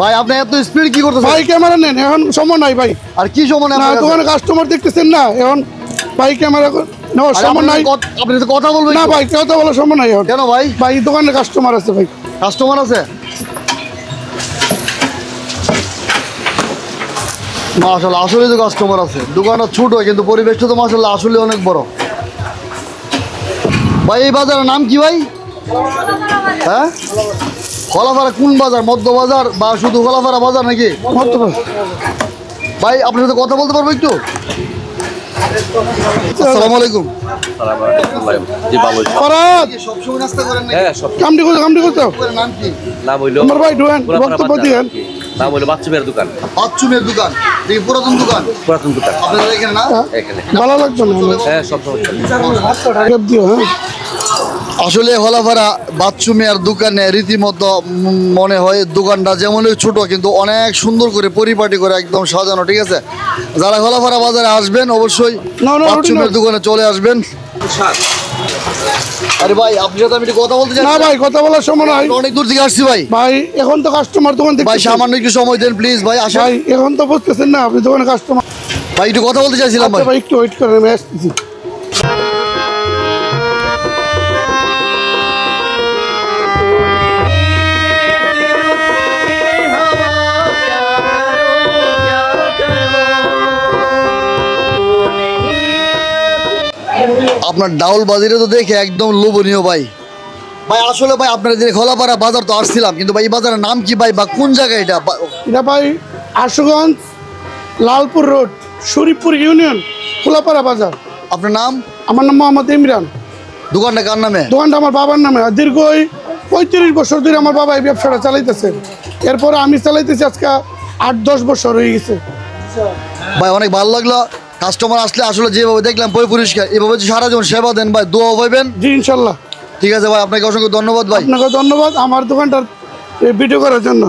ভাই আপনি এত স্পিড কি করতেছেন? ভাই ক্যামেরা নেন এখন সময় নাই ভাই। আর কি সময় নেই না আপনার দোকানে কাস্টমার দেখতেছেন না এখন ভাই ক্যামেরা নেওয়ার সময় নাই। আপনি তো কথা বলবেন না ভাই তো বলার সময় নাই কেন ভাই? ভাই দোকানে কাস্টমার আছে ভাই। কাস্টমার আছে? মাশাল্লাহ আসলে তো কাস্টমার আছে। দোকানটা ছোট কিন্তু পরিবেশটা তো মাশাল্লাহ আসলে অনেক বড়। ভাই এই বাজারের নাম কি ভাই? হ্যাঁ? খোলাপাড়া কোন বাজার? মধ্য বাজার বা শুধু খোলাপাড়া বাজার নাকি? ভাই আপনার সাথে কথা বলতে পারব একটু? আসসালামু আলাইকুম। জি বাবু ফরাদ! সবসময় নাস্তা করেন নাকি? হ্যাঁ কামটি করছ কামটি করছ নাম কি? হইল আমার ভাই বক্তব্য দিয়েন। নাম বাচ্চুমের দোকান। বাচ্চুমের দোকান। দেখি পুরাতন দোকান? পুরাতন দোকান। আপনাদের এখানে না? এখানে। ভালো লাগছে হ্যাঁ সব সময় দিও হ্যাঁ। আসলে হলাভাড়া বাচ্চু মিয়ার দোকানে রীতিমতো মনে হয় দোকানটা যেমন ছোট কিন্তু অনেক সুন্দর করে পরিপাটি করে একদম সাজানো ঠিক আছে? যারা হলাভাড়া বাজারে আসবেন অবশ্যই বাচ্চু ওটা দোকানে চলে আসবেন। আরে ভাই আপনার সাথে আমি একটু কথা বলতে চাই না ভাই কথা বলার সময় নাই। অনেক দূর থেকে আসছি ভাই। ভাই এখন তো কাস্টমার দোকান ভাই সামান্য একটু সময় দেন প্লিজ ভাই আসেন। ভাই এখন তো বুঝতেছেন না আপনি দোকানে কাস্টমার ভাই একটু কথা বলতে চাইছিলাম ভাই। ভাই একটু ওয়েট করেন আমি আসতেছি। আপনার ডাউল বাজারে তো দেখে একদম লোভনীয় ভাই। ভাই আসলে ভাই আপনার যে খোলাপাড়া বাজার তো আসছিলাম কিন্তু ভাই এই বাজারের নাম কি ভাই বা কোন জায়গা এটা? এটা ভাই আশুগঞ্জ লালপুর রোড শরীফপুর ইউনিয়ন খোলাপাড়া বাজার। আপনার নাম? আমার নাম মোহাম্মদ ইমরান। দোকানটা কার নামে? দোকানটা আমার বাবার নামে। আর দীর্ঘ ওই পঁয়ত্রিশ বছর ধরে আমার বাবা এই ব্যবসাটা চালাইতেছে। এরপরে আমি চালাইতেছি আজকে আট দশ বছর হয়ে গেছে। ভাই অনেক ভালো লাগল। কাস্টমার আসলে আসলে যেভাবে দেখলাম বই পরিষ্কার এভাবে সারা জীবন সেবা দেন ভাই দোয়া পাইবেন? জি ইনশাল্লাহ। ঠিক আছে ভাই আপনাকে অসংখ্য ধন্যবাদ ভাই। আপনাকে ধন্যবাদ আমার দোকানটার ভিডিও করার জন্য।